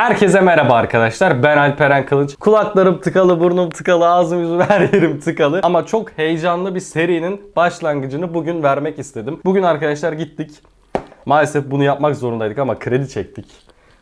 Herkese merhaba arkadaşlar. Ben Alperen Kılıç. Kulaklarım tıkalı, burnum tıkalı, ağzım yüzüm her yerim tıkalı. Ama çok heyecanlı bir serinin başlangıcını bugün vermek istedim. Bugün arkadaşlar gittik. Maalesef bunu yapmak zorundaydık ama kredi çektik.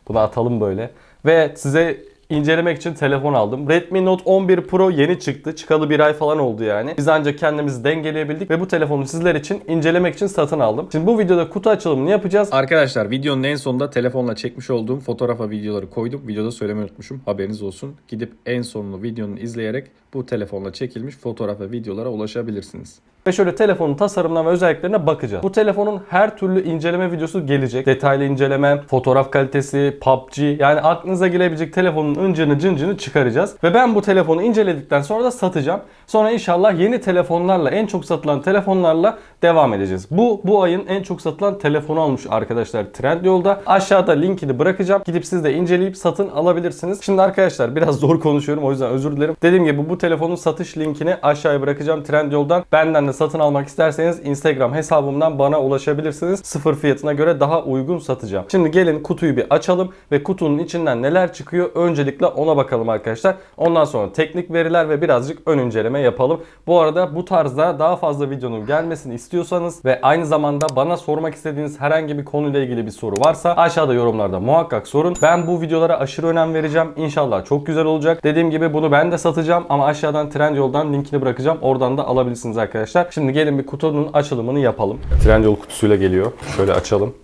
Bunu atalım böyle. Ve size incelemek için telefon aldım. Redmi Note 11 Pro yeni çıktı. Çıkalı bir ay falan oldu yani. Biz ancak kendimizi dengeleyebildik ve bu telefonu sizler için incelemek için satın aldım. Şimdi bu videoda kutu açılımını yapacağız. Arkadaşlar videonun en sonunda telefonla çekmiş olduğum fotoğrafa videoları koydum. Videoda söylemeyi unutmuşum. Haberiniz olsun. Gidip en sonunu videonun izleyerek bu telefonla çekilmiş fotoğraf ve videolara ulaşabilirsiniz. Ve şöyle telefonun tasarımına ve özelliklerine bakacağız. Bu telefonun her türlü inceleme videosu gelecek. Detaylı inceleme, fotoğraf kalitesi, PUBG yani aklınıza gelebilecek telefonun ıncını cıncını çıkaracağız. Ve ben bu telefonu inceledikten sonra da satacağım. Sonra inşallah yeni telefonlarla, en çok satılan telefonlarla devam edeceğiz. Bu bu ayın en çok satılan telefonu olmuş arkadaşlar Trendyol'da. Aşağıda linkini bırakacağım. Gidip siz de inceleyip satın alabilirsiniz. Şimdi arkadaşlar biraz zor konuşuyorum o yüzden özür dilerim. Dediğim gibi bu telefonun satış linkini aşağıya bırakacağım Trendyol'dan. Benden de satın almak isterseniz Instagram hesabımdan bana ulaşabilirsiniz. Sıfır fiyatına göre daha uygun satacağım. Şimdi gelin kutuyu bir açalım ve kutunun içinden neler çıkıyor öncelikle ona bakalım arkadaşlar. Ondan sonra teknik veriler ve birazcık ön inceleme yapalım. Bu arada bu tarzda daha fazla videonun gelmesini istiyorsanız ve aynı zamanda bana sormak istediğiniz herhangi bir konuyla ilgili bir soru varsa aşağıda yorumlarda muhakkak sorun. Ben bu videolara aşırı önem vereceğim. İnşallah çok güzel olacak. Dediğim gibi bunu ben de satacağım ama aşağıdan Trendyol'dan linkini bırakacağım. Oradan da alabilirsiniz arkadaşlar. Şimdi gelin bir kutunun açılımını yapalım. Trendyol kutusuyla geliyor. Şöyle açalım.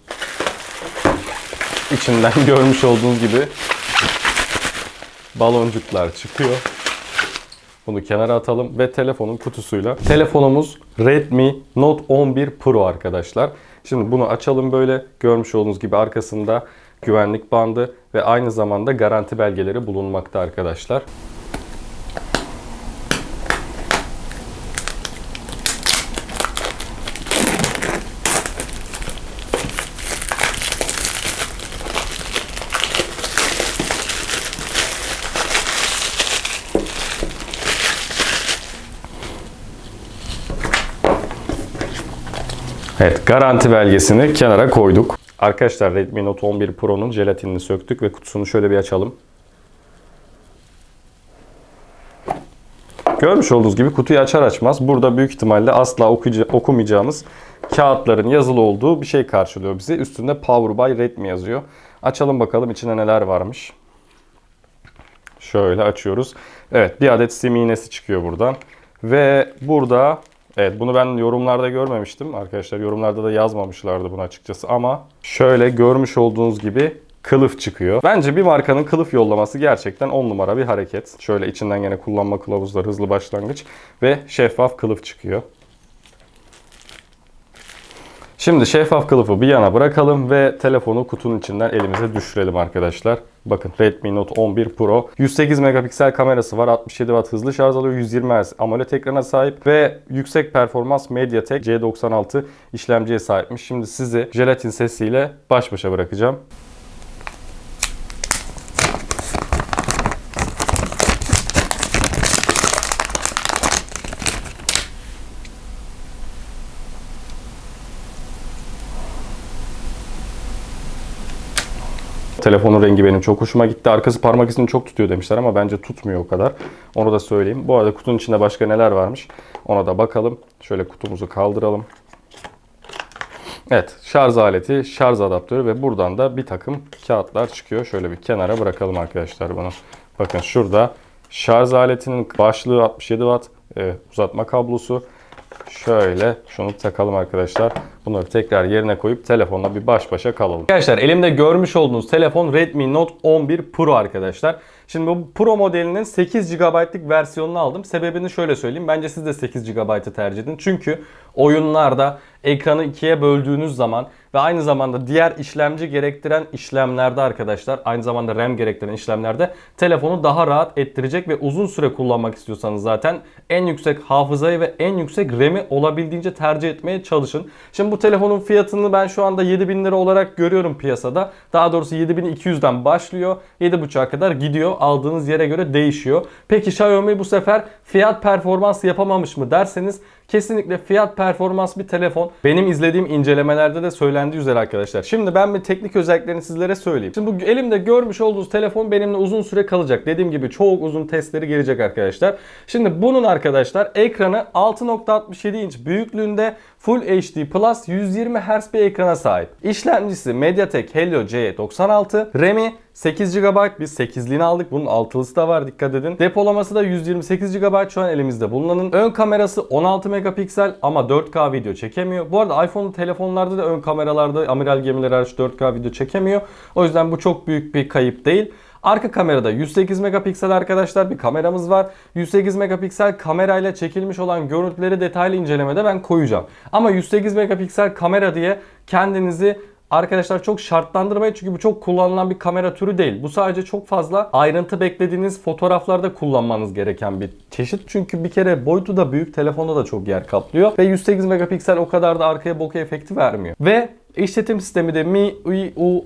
İçinden görmüş olduğunuz gibi baloncuklar çıkıyor. Bunu kenara atalım ve telefonun kutusuyla. Telefonumuz Redmi Note 11 Pro arkadaşlar. Şimdi bunu açalım böyle. Görmüş olduğunuz gibi arkasında güvenlik bandı ve aynı zamanda garanti belgeleri bulunmakta arkadaşlar. Evet, garanti belgesini kenara koyduk. Arkadaşlar Redmi Note 11 Pro'nun jelatinini söktük ve kutusunu şöyle bir açalım. Görmüş olduğunuz gibi kutuyu açar açmaz burada büyük ihtimalle asla okumayacağımız kağıtların yazılı olduğu bir şey karşılıyor bizi. Üstünde Power by Redmi yazıyor. Açalım bakalım içinde neler varmış. Şöyle açıyoruz. Evet bir adet sim iğnesi çıkıyor buradan. Ve burada evet bunu ben yorumlarda görmemiştim. Arkadaşlar yorumlarda da yazmamışlardı bunu açıkçası ama şöyle görmüş olduğunuz gibi kılıf çıkıyor. Bence bir markanın kılıf yollaması gerçekten 10 numara bir hareket. Şöyle içinden yine kullanma kılavuzları, hızlı başlangıç ve şeffaf kılıf çıkıyor. Şimdi şeffaf kılıfı bir yana bırakalım ve telefonu kutunun içinden elimize düşürelim arkadaşlar. Bakın Redmi Note 11 Pro 108 megapiksel kamerası var, 67 Watt hızlı şarj alıyor, 120 Hz AMOLED ekrana sahip ve yüksek performans MediaTek C96 işlemciye sahipmiş. Şimdi sizi jelatin sesiyle baş başa bırakacağım. Telefonun rengi benim çok hoşuma gitti. Arkası parmak izini çok tutuyor demişler ama bence tutmuyor o kadar. Onu da söyleyeyim. Bu arada kutunun içinde başka neler varmış ona da bakalım. Şöyle kutumuzu kaldıralım. Evet şarj aleti, şarj adaptörü ve buradan da bir takım kağıtlar çıkıyor. Şöyle bir kenara bırakalım arkadaşlar bunu. Bakın şurada şarj aletinin başlığı 67 Watt, e, uzatma kablosu. Şöyle şunu takalım arkadaşlar. Bunları tekrar yerine koyup telefonla bir baş başa kalalım. Arkadaşlar elimde görmüş olduğunuz telefon Redmi Note 11 Pro arkadaşlar. Şimdi bu Pro modelinin 8 GB'lık versiyonunu aldım. Sebebini şöyle söyleyeyim. Bence siz de 8 GB'ı tercih edin. Çünkü oyunlarda ekranı ikiye böldüğünüz zaman ve aynı zamanda diğer işlemci gerektiren işlemlerde arkadaşlar aynı zamanda RAM gerektiren işlemlerde telefonu daha rahat ettirecek ve uzun süre kullanmak istiyorsanız zaten en yüksek hafızayı ve en yüksek RAM'i olabildiğince tercih etmeye çalışın. Şimdi bu telefonun fiyatını ben şu anda 7000 lira olarak görüyorum piyasada. Daha doğrusu 7200'den başlıyor. 7.5'a kadar gidiyor. Aldığınız yere göre değişiyor. Peki Xiaomi bu sefer fiyat performans yapamamış mı derseniz Kesinlikle fiyat performans bir telefon. Benim izlediğim incelemelerde de söylendiği üzere arkadaşlar. Şimdi ben bir teknik özelliklerini sizlere söyleyeyim. Şimdi bu elimde görmüş olduğunuz telefon benimle uzun süre kalacak. Dediğim gibi çok uzun testleri gelecek arkadaşlar. Şimdi bunun arkadaşlar ekranı 6.67 inç büyüklüğünde Full HD Plus 120 Hz bir ekrana sahip. İşlemcisi MediaTek Helio C96, RAM'i 8 GB biz 8'liğini aldık. Bunun 6'lısı da var dikkat edin. Depolaması da 128 GB şu an elimizde bulunanın. Ön kamerası 16 megapiksel ama 4K video çekemiyor. Bu arada iPhone telefonlarda da ön kameralarda amiral gemileri hariç 4K video çekemiyor. O yüzden bu çok büyük bir kayıp değil. Arka kamerada 108 megapiksel arkadaşlar bir kameramız var. 108 megapiksel kamerayla çekilmiş olan görüntüleri detaylı incelemede ben koyacağım. Ama 108 megapiksel kamera diye kendinizi Arkadaşlar çok şartlandırmayın çünkü bu çok kullanılan bir kamera türü değil. Bu sadece çok fazla ayrıntı beklediğiniz fotoğraflarda kullanmanız gereken bir çeşit. Çünkü bir kere boyutu da büyük, telefonda da çok yer kaplıyor. Ve 108 megapiksel o kadar da arkaya bokeh efekti vermiyor. Ve işletim sistemi de MIUI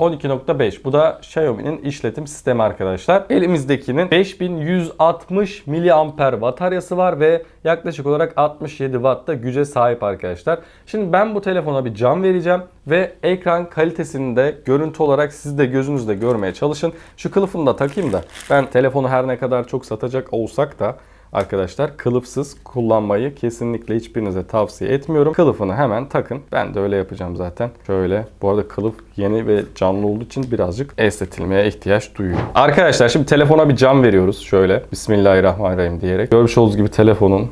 12.5. Bu da Xiaomi'nin işletim sistemi arkadaşlar. Elimizdekinin 5160 mAh bataryası var ve yaklaşık olarak 67 Watt da güce sahip arkadaşlar. Şimdi ben bu telefona bir cam vereceğim ve ekran kalitesini de görüntü olarak siz de gözünüzle görmeye çalışın. Şu kılıfını da takayım da ben telefonu her ne kadar çok satacak olsak da Arkadaşlar kılıfsız kullanmayı kesinlikle hiçbirinize tavsiye etmiyorum. Kılıfını hemen takın. Ben de öyle yapacağım zaten. Şöyle. Bu arada kılıf yeni ve canlı olduğu için birazcık estetilmeye ihtiyaç duyuyor. Arkadaşlar şimdi telefona bir cam veriyoruz. Şöyle. Bismillahirrahmanirrahim diyerek. Görmüş olduğunuz gibi telefonun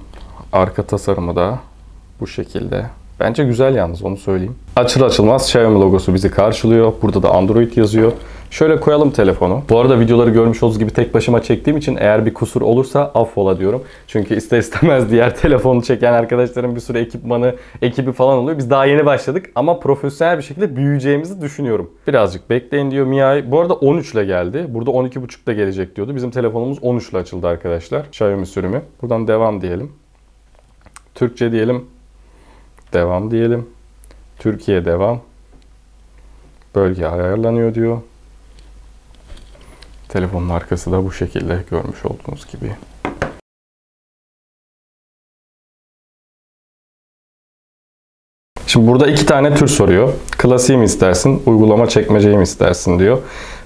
arka tasarımı da bu şekilde. Bence güzel yalnız onu söyleyeyim. Açır açılmaz Xiaomi logosu bizi karşılıyor. Burada da Android yazıyor. Şöyle koyalım telefonu. Bu arada videoları görmüş olduğunuz gibi tek başıma çektiğim için eğer bir kusur olursa affola diyorum. Çünkü ister istemez diğer telefonu çeken arkadaşların bir sürü ekipmanı, ekibi falan oluyor. Biz daha yeni başladık ama profesyonel bir şekilde büyüyeceğimizi düşünüyorum. Birazcık bekleyin diyor MIUI. Bu arada 13 ile geldi. Burada 12.5'da gelecek diyordu. Bizim telefonumuz 13 ile açıldı arkadaşlar. Xiaomi sürümü. Buradan devam diyelim. Türkçe diyelim. Devam diyelim. Türkiye devam. Bölge ayarlanıyor diyor. Telefonun arkası da bu şekilde görmüş olduğunuz gibi. Şimdi burada iki tane tür soruyor. Klasiği mi istersin, uygulama çekmeceyi mi istersin diyor.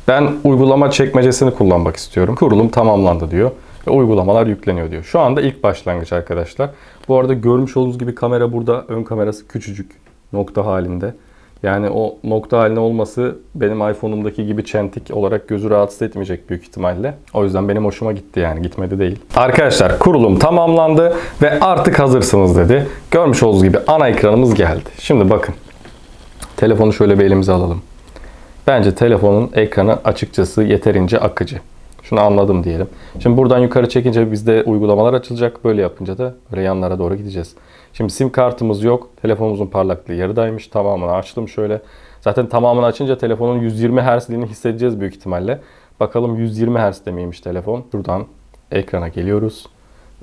Ben uygulama çekmecesini kullanmak istiyorum. Kurulum tamamlandı diyor ve uygulamalar yükleniyor diyor. Şu anda ilk başlangıç arkadaşlar. Bu arada görmüş olduğunuz gibi kamera burada. Ön kamerası küçücük nokta halinde. Yani o nokta haline olması benim iPhone'umdaki gibi çentik olarak gözü rahatsız etmeyecek büyük ihtimalle. O yüzden benim hoşuma gitti yani gitmedi değil. Arkadaşlar kurulum tamamlandı ve artık hazırsınız dedi. Görmüş olduğunuz gibi ana ekranımız geldi. Şimdi bakın. Telefonu şöyle bir elimize alalım. Bence telefonun ekranı açıkçası yeterince akıcı. Şunu anladım diyelim. Şimdi buradan yukarı çekince bizde uygulamalar açılacak. Böyle yapınca da böyle yanlara doğru gideceğiz. Şimdi sim kartımız yok. Telefonumuzun parlaklığı yarıdaymış. Tamamını açtım şöyle. Zaten tamamını açınca telefonun 120 Hz'liğini hissedeceğiz büyük ihtimalle. Bakalım 120 Hz'de miymiş telefon. Şuradan ekrana geliyoruz.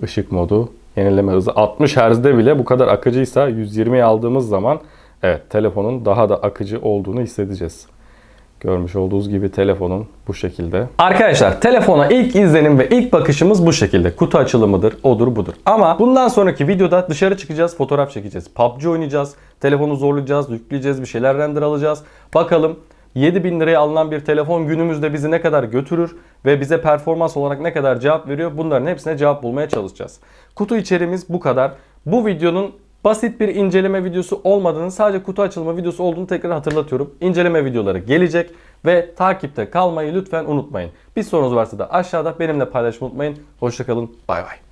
Işık modu, yenileme hızı 60 Hz'de bile bu kadar akıcıysa 120'ye aldığımız zaman evet telefonun daha da akıcı olduğunu hissedeceğiz. Görmüş olduğunuz gibi telefonun bu şekilde. Arkadaşlar telefona ilk izlenim ve ilk bakışımız bu şekilde. Kutu açılımıdır, odur budur. Ama bundan sonraki videoda dışarı çıkacağız, fotoğraf çekeceğiz. PUBG oynayacağız, telefonu zorlayacağız, yükleyeceğiz, bir şeyler render alacağız. Bakalım 7000 liraya alınan bir telefon günümüzde bizi ne kadar götürür ve bize performans olarak ne kadar cevap veriyor bunların hepsine cevap bulmaya çalışacağız. Kutu içeriğimiz bu kadar. Bu videonun basit bir inceleme videosu olmadığını sadece kutu açılma videosu olduğunu tekrar hatırlatıyorum. İnceleme videoları gelecek ve takipte kalmayı lütfen unutmayın. Bir sorunuz varsa da aşağıda benimle paylaşmayı unutmayın. Hoşçakalın. Bay bay.